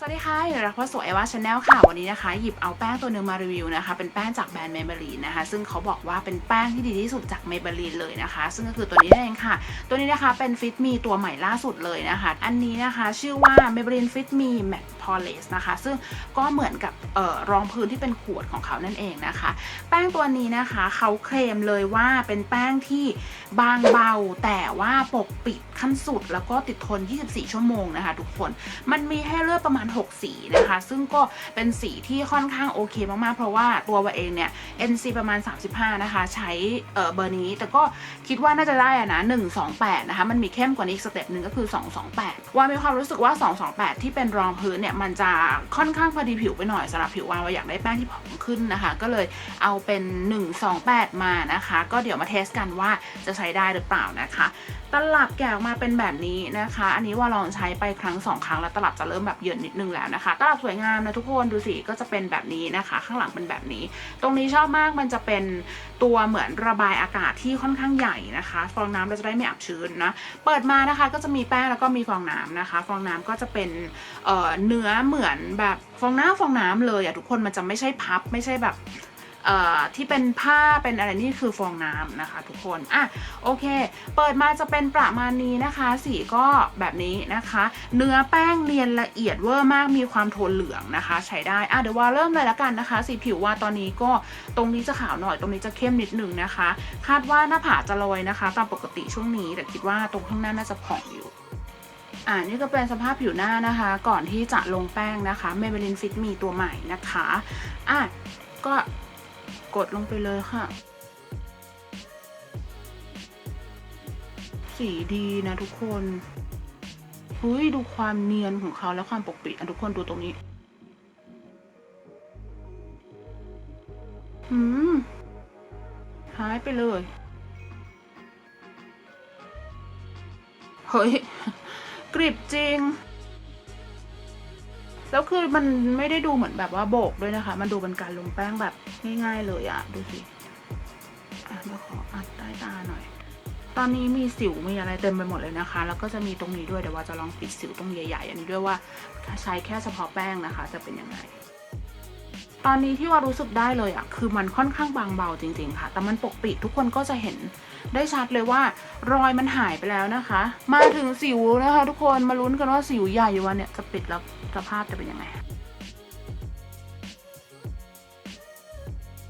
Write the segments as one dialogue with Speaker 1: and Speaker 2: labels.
Speaker 1: สวัสดีค่ะอยู่รักพ่าสวยเอวาชาแนลค่ะ วันนี้นะคะ หยิบเอาแป้งตัวหนึ่งมารีวิวนะคะ เป็นแป้งจากแบรนด์เมเบลีนนะคะ ซึ่งเขาบอกว่าเป็นแป้งที่ดีที่สุดจากเมเบลีนเลยนะคะ ซึ่งก็คือตัวนี้นั่นเองค่ะ ตัวนี้นะคะเป็นฟิตมีตัวใหม่ล่าสุดเลยนะคะ อันนี้นะคะ ชื่อว่าเมเบลีนฟิตมีแมทะคะ ซึ่งก็เหมือนกับออรองพื้นที่เป็นขวดของเขานั่นเองนะคะ แป้งตัวนี้นะคะเขาเคลมเลยว่าเป็นแป้งที่บางเบาแต่ว่าปกปิดขั้นสุด แล้วก็ติดทน 24 ชั่วโมงนะคะ ทุกคนมันมีให้เลือกประมาณ 6 สีนะคะ ซึ่งก็เป็นสีที่ค่อนข้างโอเคมากๆ เพราะว่าตัววาเองเนี่ย NC ประมาณ 35 นะคะ ใช้เอ่อเบอร์นี้ แต่ก็คิดว่าน่าจะได้อะนะ128 นะคะ มันมีเข้มกว่านี้อีกสเต็ปหนึ่งก็คือ 228 ว่ามีความรู้สึกว่า 228 ที่เป็นรองพื้นเนี่ยมันจะค่อนข้างพอดีผิวไปหน่อยสำหรับผิววาว่าอยากได้แป้งที่ผอมขึ้นนะคะ ก็เลยเอาเป็น 128 มานะคะ ก็เดี๋ยวมาเทสกันว่าจะใช้ได้หรือเปล่านะคะ ตลับแกะออกมาเป็นแบบนี้นะคะ อันนี้ว่าลองใช้ไปครั้งสองครั้งแล้วตลับจะเริ่มแบบเยินนิดนึงแล้วนะคะ ตลับสวยงามนะทุกคนดูสิก็จะเป็นแบบนี้นะคะ ข้างหลังเป็นแบบนี้ ตรงนี้ชอบมากมันจะเป็นตัวเหมือนระบายอากาศที่ค่อนข้างใหญ่นะคะฟองน้ำเราจะได้ไม่อับชื้นนะเปิดมานะคะก็จะมีแป้งแล้วก็มีฟองน้ำนะคะ ฟองน้ำก็จะเป็นเเนื้อเหมือนแบบฟองน้ำฟองน้ำเลยอะทุกคนมันจะไม่ใช่พับไม่ใช่แบบที่เป็นผ้าเป็นอะไรนี่คือฟองน้ำนะคะ ทุกคนอะโอเค เปิดมาจะเป็นประมาณนี้นะคะ สีก็แบบนี้นะคะ เนื้อแป้งเนียนละเอียดเวอร์มากมีความโทนเหลืองนะคะ ใช้ได้อะเดี๋ยวว่าเริ่มเลยละกันนะคะ สีผิวว่าตอนนี้ก็ตรงนี้จะขาวหน่อยตรงนี้จะเข้มนิดนึงนะคะ คาดว่าหน้าผากจะลอยนะคะ ตามปกติช่วงนี้แต่คิดว่าตรงข้างหน้าน่าจะผ่องอยู่ อ่านี่ก็เป็นสภาพผิวหน้านะคะ ก่อนที่จะลงแป้งนะคะ Maybelline Fit Me ตัวใหม่นะคะอะก็กดลงไปเลยค่ะ สีดีนะทุกคนเฮ้ยดูความเนียนของเขาและความปกปิดอะทุกคนดูตรงนี้หืมหายไปเลย เฮ้ย กริบจริง แล้วคือมันไม่ได้ดูเหมือนแบบว่าโบกด้วยนะคะ มันดูเป็นการลงแป้งแบบง่ายๆเลยอะดูสิอะเดี๋ยวขออัดใต้ตาหน่อย ตอนนี้มีสิวมีอะไรเต็มไปหมดเลยนะคะ แล้วก็จะมีตรงนี้ด้วยเดี๋ยวว่าจะลองปิดสิวตรงใหญ่ๆ อันนี้ด้วยว่าถ้าใช้แค่เฉพาะแป้งนะคะ จะเป็นยังไง ตอนนี้ที่ว่ารู้สึกได้เลยอะคือมันค่อนข้างบางเบาจริงๆค่ะ แต่มันปกปิดทุกคนก็จะเห็นได้ชัดเลยว่ารอยมันหายไปแล้วนะคะ มาถึงสิวนะคะทุกคนมาลุ้นกันว่าสิวใหญ่วันเนี่ยจะปิดแล้วสภาพจะเป็นยังไง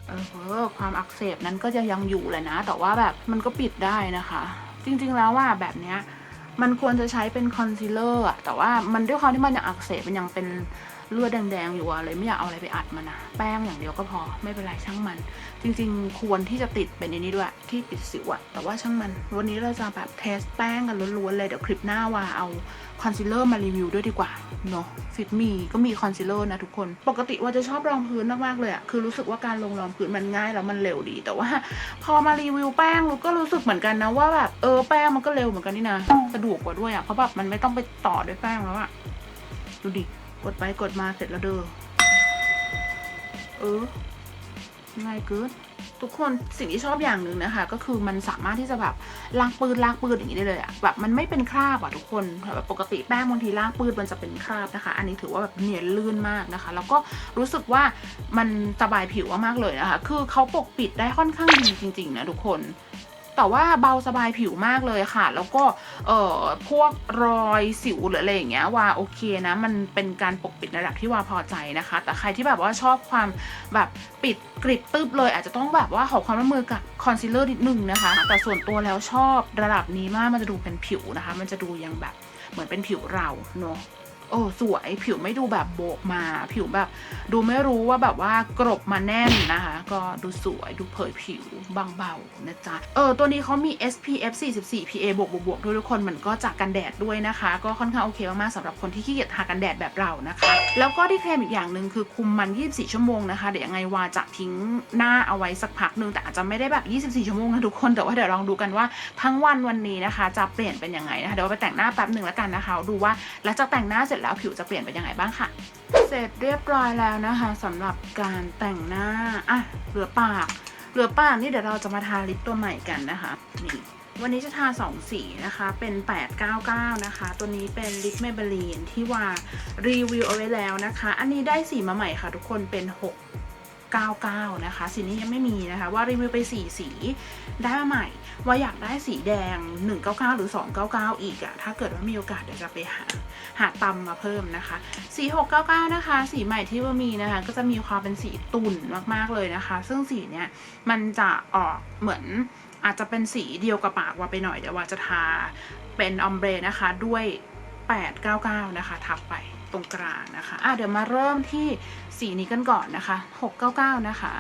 Speaker 1: เออความอักเสบนั้นก็จะยังอยู่แหละนะ แต่ว่าแบบมันก็ปิดได้นะคะ จริงๆแล้วว่าแบบเนี้ยมันควรจะใช้เป็นคอนซีลเลอร์อะแต่ว่ามันด้วยความที่มันยังอักเสบมันยังเป็น เลือดแดงๆอยู่อะเลยไม่อยากเอาอะไรไปอัดมันนะแป้งอย่างเดียวก็พอไม่เป็นไรช่างมัน จริงๆ ควรที่จะติดเป็นอันนี้ด้วยที่ปิดสิวอะแต่ว่าช่างมัน วันนี้เราจะแบบเทสแป้งกันล้วนๆเลยเดี๋ยวคลิปหน้าว่าเอาคอนซีลเลอร์มารีวิวด้วยดีกว่าเนาะฟิตมีก็มีคอนซีลเลอร์นะทุกคน ปกติว่าจะชอบรองพื้นมากๆเลยอะคือรู้สึกว่าการลงรองพื้นมันง่ายแล้วมันเร็วดี แต่ว่า พอมารีวิวแป้งเราก็รู้สึกเหมือนกันนะว่าแบบเออแป้งมันก็เร็วเหมือนกันนี่นะสะดวกกว่าด้วยอะเพราะแบบมันไม่ต้องไปต่อด้วยแป้งแล้วอะดูดิ กดไปกดมาเสร็จแล้วเด้อเออง่ายเกินทุกคนสิ่งที่ชอบอย่างหนึ่งนะคะ ก็คือมันสามารถที่จะแบบล้างปืนล้างปืนอย่างนี้ได้เลยอะแบบมันไม่เป็นคราบอะทุกคนแบบปกติแป้งบางทีล้างปืนมันจะเป็นคราบนะคะ อันนี้ถือว่าแบบเนียนลื่นมากนะคะ แล้วก็รู้สึกว่ามันสบายผิวมากเลยนะคะ คือเขาปกปิดได้ค่อนข้างดีจริงๆนะทุกคน แต่ว่าเบาสบายผิวมากเลยค่ะ แล้วก็เอ่อพวกรอยสิวหรืออะไรอย่างเงี้ยว่าโอเคนะ มันเป็นการปกปิดระดับที่ว่าพอใจนะคะ แต่ใครที่แบบว่าชอบความแบบปิดกริบตึบเลย อาจจะต้องแบบว่าขอความร่วมมือกับคอนซีลเลอร์นิดนึงนะคะ แต่ส่วนตัวแล้วชอบระดับนี้มากมันจะดูเป็นผิวนะคะ มันจะดูยังแบบเหมือนเป็นผิวเราเนาะ โอ้สวยผิวไม่ดูแบบโบกมา ผิวแบบดูไม่รู้ว่าแบบว่ากรบมาแน่นนะคะ ก็ดูสวยดูเผยผิวบางเบานะจ๊ะ เออ ตัวนี้เขามี SPF 44 PA บวกบวกบวกด้วยทุกคนมันก็จากกันแดดด้วยนะคะ ก็ค่อนข้างโอเคมากๆสำหรับคนที่ขี้เกียจทากันแดดแบบเรานะคะ แล้วก็ที่เคลมอีกอย่างหนึ่งคือคุมมัน 24 ชั่วโมงนะคะ เดี๋ยวยังไงวาจะทิ้งหน้าเอาไว้สักพักหนึ่งแต่อาจจะไม่ได้แบบ 24 ชั่วโมงนะทุกคนแต่ว่าเดี๋ยวลองดูกันว่าทั้งวันวันนี้นะคะ จะเปลี่ยนเป็นยังไงนะคะเดี๋ยวไปแต่งหน้าแป๊บหนึ่งแล้วกันนะคะ ดูว่าหลังจากแต่งหน้าเสร็จแล้วผิวจะเปลี่ยนไปยังไงบ้างค่ะเสร็จเรียบร้อยแล้วนะคะสำหรับการแต่งหน้าอะเหลือปากเหลือปากนี่เดี๋ยวเราจะมาทาลิปตัวใหม่กันนะคะนี่วันนี้จะทาสองสีนะคะ เป็น 899 นะคะ ตัวนี้เป็นลิปเมเบลีนที่ว่ารีวิวเอาไว้แล้วนะคะ อันนี้ได้สีมาใหม่ค่ะทุกคนเป็น 99 นะคะ สีนี้ยังไม่มีนะคะ ว่ารีวิวไป 4 สีได้มาใหม่ ว่าอยากได้สีแดง 199 หรือ 299 อีกอะถ้าเกิดว่ามีโอกาสเดี๋ยวจะไปหาหาตำมาเพิ่มนะคะ สี 699 นะคะ สีใหม่ที่ว่ามีนะคะ ก็จะมีความเป็นสีตุ่นมากๆเลยนะคะ ซึ่งสีเนี้ยมันจะออกเหมือนอาจจะเป็นสีเดียวกับปากว่าไปหน่อยเดี๋ยวว่าจะทาเป็นออมเบรนะคะด้วย 899 นะคะ ทับไป ตรงกลางนะคะอะเดี๋ยวมาเริ่มที่สีนี้กันก่อนนะคะ 699 นะคะ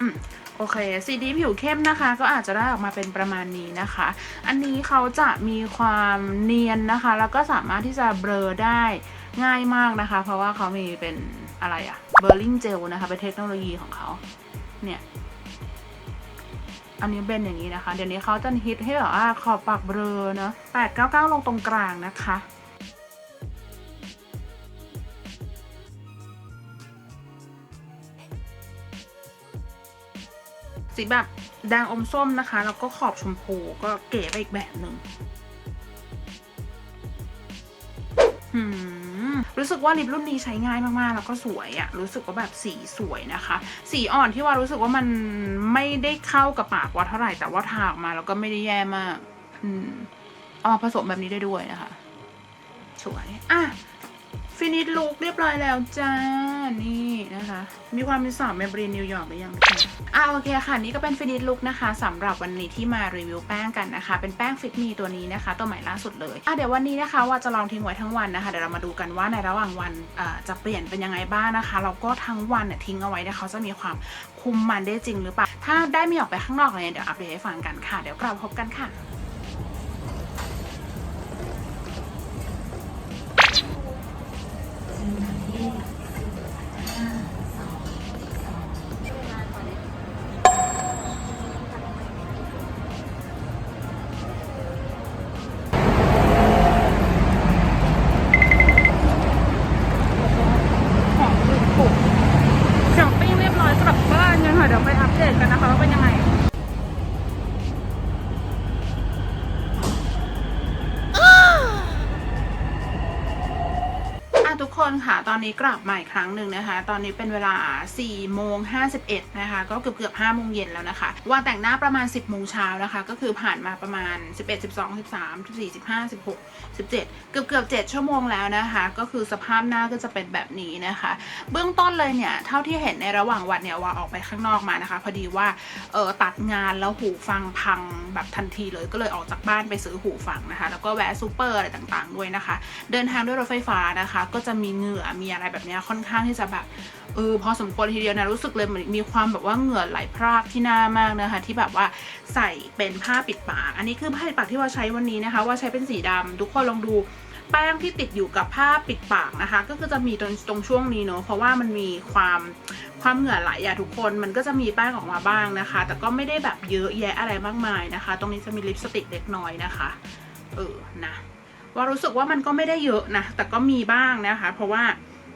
Speaker 1: อืมโอเค สีดีผิวเข้มนะคะ ก็อาจจะได้ออกมาเป็นประมาณนี้นะคะ อันนี้เขาจะมีความเนียนนะคะ แล้วก็สามารถที่จะเบลอได้ ง่ายมากนะคะ เพราะว่าเขามีเป็นอะไรอะเบอร์ลิงเจลนะคะเป็นเทคโนโลยีของเขาเนี่ยอันนี้เป็นอย่างนี้นะคะ เดี๋ยวนี้เขาจะฮิตให้แบบว่าขอบปากเบลอเนาะ899ลงตรงกลางนะคะสีแบบแดงอมส้มนะคะ แล้วก็ขอบชมพูก็เก๋ไปอีกแบบหนึ่งหืม รู้สึกว่าลิปรุ่นนี้ใช้ง่ายมากๆ แล้วก็สวยอะรู้สึกว่าแบบสีสวยนะคะ สีอ่อนที่ว่ารู้สึกว่ามันไม่ได้เข้ากับปากว่าเท่าไหร่แต่ว่าทาออกมาแล้วก็ไม่ได้แย่มากอืมเอามาผสมแบบนี้ได้ด้วยนะคะ สวย อะ ฟินิชลุกเรียบร้อยแล้วจ้า นี่ นะคะ มีความเป็นสาวเมบรีนนิวยอร์กหรือยังคะอ่าโอเคค่ะ นี่ก็เป็นฟินิชลุกนะคะสำหรับวันนี้ที่มารีวิวแป้งกันนะคะ เป็นแป้งฟิตมีตัวนี้นะคะ ตัวใหม่ล่าสุดเลยอะเดี๋ยววันนี้นะคะว่าจะลองทิ้งไว้ทั้งวันนะคะเดี๋ยวเรามาดูกันว่าในระหว่างวันอ่าจะเปลี่ยนเป็นยังไงบ้างนะคะแล้วก็ทั้งวันเนี่ยทิ้งเอาไว้เนี่ยเขาจะมีความคุมมันได้จริงหรือเปล่าถ้าได้มีออกไปข้างนอกอะไรเนี่ยเดี๋ยวอัปเดตให้ฟังกันค่ะ เดี๋ยวกลับพบกันค่ะ คนค่ะ ตอนนี้กลับมาอีกครั้งหนึ่งนะคะ ตอนนี้เป็นเวลา4โมง51นะคะ ก็เกือบเกือบ5โมงเย็นแล้วนะคะ วันแต่งหน้าประมาณ 10โมงเช้านะคะ ก็คือผ่านมาประมาณ 11 12 13 14 15 16 17 เกือบเกือบ7ชั่วโมงแล้วนะคะ ก็คือสภาพหน้าก็จะเป็นแบบนี้นะคะ เบื้องต้นเลยเนี่ย เท่าที่เห็นในระหว่างวันเนี่ยว่าออกไปข้างนอกมานะคะ พอดีว่าเออตัดงานแล้วหูฟังพังแบบทันทีเลย ก็เลยออกจากบ้านไปซื้อหูฟังนะคะ แล้วก็แวะซูเปอร์อะไรต่างๆ ด้วยนะคะ เดินทางด้วยรถไฟฟ้านะคะ ก็จะมีเหงื่อมีอะไรแบบนี้ค่อนข้างที่จะแบบเออพอสมควรทีเดียวนะรู้สึกเลยเหมือนมีความแบบว่าเหงื่อไหลพรากที่หน้ามากนะคะ ที่แบบว่าใส่เป็นผ้าปิดปาก อันนี้คือผ้าปิดปากที่ว่าใช้วันนี้นะคะ ว่าใช้เป็นสีดำทุกคนลองดูแป้งที่ติดอยู่กับผ้าปิดปากนะคะ ก็คือจะมีตรงตรงช่วงนี้เนาะเพราะว่ามันมีความความเหงื่อไหลอะทุกคนมันก็จะมีแป้งออกมาบ้างนะคะ แต่ก็ไม่ได้แบบเยอะแยะอะไรมากมายนะคะ ตรงนี้จะมีลิปสติกเล็กน้อยนะคะ เออนะ ว่ารู้สึกว่ามันก็ไม่ได้เยอะนะ แต่ก็มีบ้างนะคะ เพราะว่า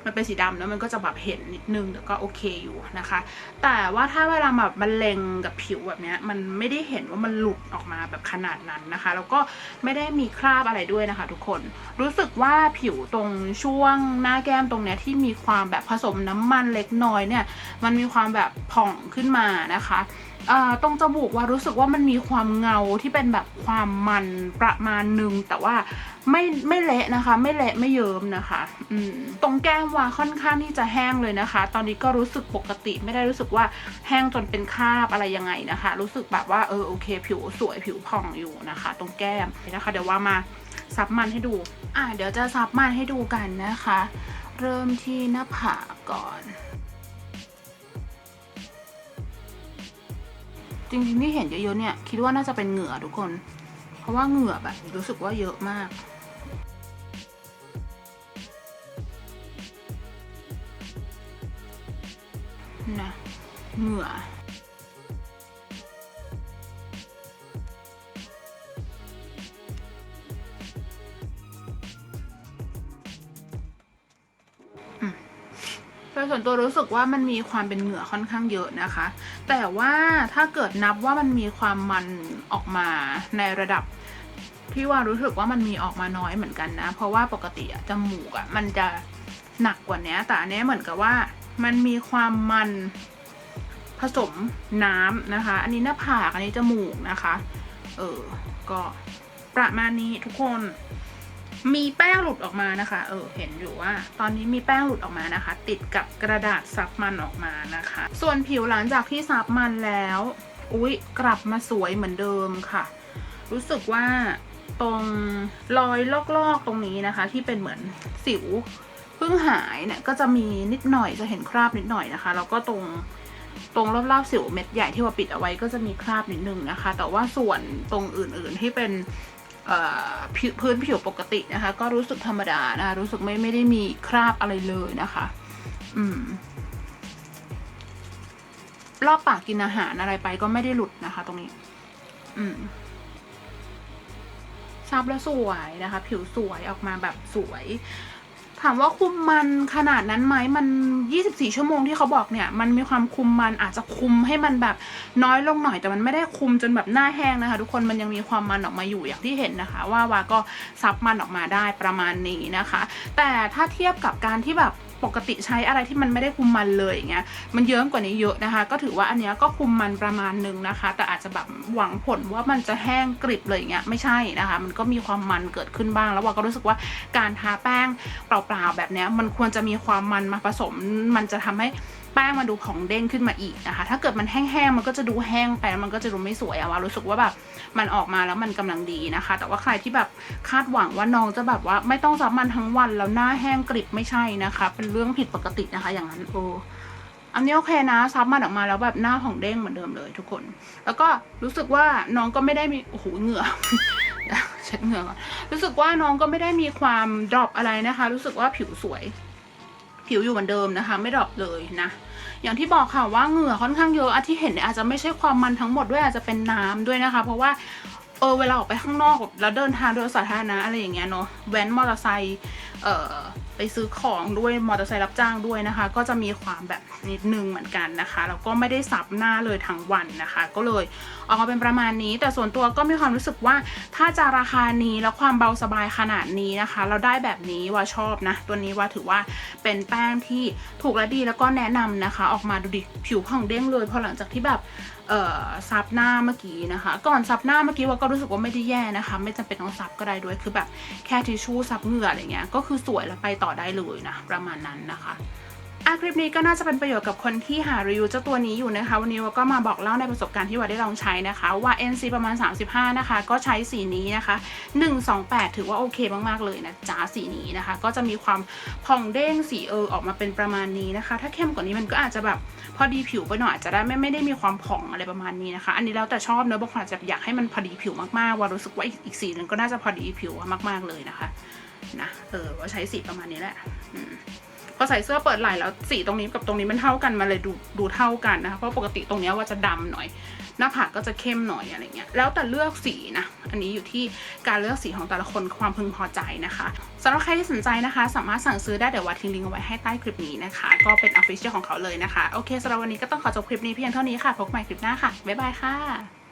Speaker 1: มันเป็นสีดำแล้วมันก็จะแบบเห็นนิดนึงแต่ก็โอเคอยู่นะคะ แต่ว่าถ้าเวลาแบบมันเล็งกับผิวแบบนี้มันไม่ได้เห็นว่ามันหลุดออกมาแบบขนาดนั้นนะคะ แล้วก็ไม่ได้มีคราบอะไรด้วยนะคะ ทุกคนรู้สึกว่าผิวตรงช่วงหน้าแก้มตรงเนี้ยที่มีความแบบผสมน้ำมันเล็กน้อยเนี่ย มันมีความแบบผ่องขึ้นมานะคะตรงจมูกว่ารู้สึกว่ามันมีความเงาที่เป็นแบบความมันประมาณหนึ่งแต่ว่าไม่ไม่เละนะคะ ไม่เละไม่เยิ้มนะคะตรงแก้มว่าค่อนข้างที่จะแห้งเลยนะคะ ตอนนี้ก็รู้สึกปกติไม่ได้รู้สึกว่าแห้งจนเป็นคราบอะไรยังไงนะคะ รู้สึกแบบว่าเออโอเค ผิวสวยผิวผ่องอยู่นะคะ ตรงแก้มนะคะ เดี๋ยวว่ามาซับมันให้ดูอะเดี๋ยวจะซับมันให้ดูกันนะคะ เริ่มที่หน้าผากก่อน จริงๆที่เห็นเยอะๆเนี่ยคิดว่าน่าจะเป็นเหงื่อทุกคน เพราะว่าเหงื่อแบบรู้สึกว่าเยอะมากนะเหงื่อโดยส่วนตัวรู้สึกว่ามันมีความเป็นเหงื่อค่อนข้างเยอะนะคะ แต่ว่าถ้าเกิดนับว่ามันมีความมันออกมาในระดับพี่ว่ารู้สึกว่ามันมีออกมาน้อยเหมือนกันนะ เพราะว่าปกติอะจมูกอะมันจะหนักกว่านี้แต่อันนี้เหมือนกับว่ามันมีความมันผสมน้ำนะคะ อันนี้หน้าผากอันนี้จมูกนะคะ เออ ก็ประมาณนี้ทุกคน มีแป้งหลุดออกมานะคะ เออ เห็นอยู่ว่า ตอนนี้มีแป้งหลุดออกมานะคะ ติดกับกระดาษซับมันออกมานะคะ ส่วนผิวหลังจากที่ซับมันแล้ว อุ๊ย กลับมาสวยเหมือนเดิมค่ะ รู้สึกว่าตรงรอยลอกๆตรงนี้นะคะ ที่เป็นเหมือนสิวเพิ่งหายเนี่ยก็จะมีนิดหน่อยจะเห็นคราบนิดหน่อยนะคะ แล้วก็ตรงตรงรอบๆสิวเม็ดใหญ่ที่ว่าปิดเอาไว้ก็จะมีคราบนิดนึงนะคะ แต่ว่าส่วนตรงอื่นๆที่เป็น พื้นผิวปกตินะคะ ก็รู้สึกธรรมดานะคะรู้สึกไม่ไม่ได้มีคราบอะไรเลยนะคะ อืม รอบปากกินอาหารอะไรไปก็ไม่ได้หลุดนะคะ ตรงนี้ อืมซับแล้วสวยนะคะ ผิวสวยออกมาแบบสวย ถามว่าคุมมันขนาดนั้นไหมมัน 24 ชั่วโมงที่เขาบอกเนี่ย มันมีความคุมมันอาจจะคุมให้มันแบบน้อยลงหน่อย แต่มันไม่ได้คุมจนแบบหน้าแห้งนะคะ ทุกคนมันยังมีความมันออกมาอยู่อย่างที่เห็นนะคะ ว่าวาก็ซับมันออกมาได้ประมาณนี้นะคะ แต่ถ้าเทียบกับการที่แบบ ปกติใช้อะไรที่มันไม่ได้คุมมันเลยอย่างเงี้ยมันเยิ้มกว่านี้เยอะนะคะ ก็ถือว่าอันเนี้ยก็คุมมันประมาณหนึ่งนะคะ แต่อาจจะแบบหวังผลว่ามันจะแห้งกริบเลยอย่างเงี้ยไม่ใช่นะคะ มันก็มีความมันเกิดขึ้นบ้าง แล้วว่าก็รู้สึกว่าการทาแป้งเปล่าๆแบบเนี้ยมันควรจะมีความมันมาผสม มันจะทำให้แป้งมันดูผ่องเด้งขึ้นมาอีกนะคะ ถ้าเกิดมันแห้งๆ มันก็จะดูแห้งไปมันก็จะดูไม่สวยอะว่ารู้สึกว่าแบบมันออกมาแล้วมันกำลังดีนะคะ แต่ว่าใครที่แบบคาดหวังว่าน้องจะแบบว่าไม่ต้องซับมันทั้งวันแล้วหน้าแห้งกริบไม่ใช่นะคะ เป็นเรื่องผิดปกตินะคะ อย่างนั้นโอ้อันนี้โอเคนะซับมันออกมาแล้วแบบหน้าผ่องเด้งเหมือนเดิมเลยทุกคน แล้วก็รู้สึกว่าน้องก็ไม่ได้มีโอ้โหเหงื่อเช็ดเหงื่อรู้สึกว่าน้องก็ไม่ได้มีความดรอปอะไรนะคะ รู้สึกว่าผิวสวย ผิวอยู่เหมือนเดิมนะคะ ไม่ดรอปเลยนะ อย่างที่บอกค่ะว่าเหงื่อค่อนข้างเยอะอที่เห็นเนี่ยอาจจะไม่ใช่ความมันทั้งหมดด้วยอาจจะเป็นน้ำด้วยนะคะ เพราะว่า เออเวลาออกไปข้างนอกแล้วเดินทางโดยสาธารณะอะไรอย่างเงี้ยเนาะแว้นมอเตอร์ไซค์เอ่อไปซื้อของด้วยมอเตอร์ไซค์รับจ้างด้วยนะคะ ก็จะมีความแบบนิดนึงเหมือนกันนะคะแล้วก็ไม่ได้ซับหน้าเลยทั้งวันนะคะ ก็เลยออกมาเป็นประมาณนี้ แต่ส่วนตัวก็มีความรู้สึกว่าถ้าจะราคานี้แล้วความเบาสบายขนาดนี้นะคะ เราได้แบบนี้ว่าชอบนะ ตัวนี้ว่าถือว่าเป็นแป้งที่ถูกและดีแล้วก็แนะนำนะคะ ออกมาดูดิผิวผ่องเด้งเลยพอหลังจากที่แบบ เอ่อซับหน้าเมื่อกี้นะคะ ก่อนซับหน้าเมื่อกี้ว่าก็รู้สึกว่าไม่ได้แย่นะคะ ไม่จำเป็นต้องซับก็ได้ด้วยคือแบบแค่ทิชชู่ซับเหงื่ออะไรเงี้ยก็คือสวยแล้วไปต่อได้เลยนะประมาณนั้นนะคะะคลิปนี้ก็น่าจะเป็นประโยชน์กับคนที่หารีวิวเจ้าตัวนี้อยู่นะคะ วันนี้ว่าก็มาบอกเล่าในประสบการณ์ที่ว่าได้ลองใช้นะคะ ว่า NC ประมาณ 35 นะคะ ก็ใช้สีนี้นะคะ 128 ถือว่าโอเคมากๆเลยนะจ้าสีนี้นะคะ ก็จะมีความผ่องเด้งสีเออออกมาเป็นประมาณนี้นะคะ ถ้าเข้มกว่านี้มันก็อาจจะแบบพอดีผิวไปหน่อยอาจจะได้ไม่ไม่ได้มีความผ่องอะไรประมาณนี้นะคะ อันนี้แล้วแต่ชอบเนอะบางคนอาจจะอยากให้มันพอดีผิวมากๆว่ารู้สึกว่าอีกอีกสีหนึงก็น่าจะพอดีผิวมากๆเลยนะคะนะเออว่าใช้สีประมาณนี้แหละอืม พอใส่เสื้อเปิดไหล่แล้วสีตรงนี้กับตรงนี้มันเท่ากันมาเลยดูดูเท่ากันนะคะเพราะปกติตรงนี้ว่าจะดำหน่อย หน้าผากก็จะเข้มหน่อยอะไรเงี้ยแล้วแต่เลือกสีนะอันนี้อยู่ที่การเลือกสีของแต่ละคนความพึงพอใจนะคะสำหรับใครที่สนใจนะคะ สามารถสั่งซื้อได้เดี๋ยววัดทิ้งลิงก์เอาไว้ให้ใต้คลิปนี้นะคะ ก็เป็นออฟฟิเชียลของเขาเลยนะคะโอเคสำหรับวันนี้ก็ต้องขอจบคลิปนี้เพียงเท่านี้ค่ะพบใหม่คลิปหน้าค่ะบ๊ายบายค่ะ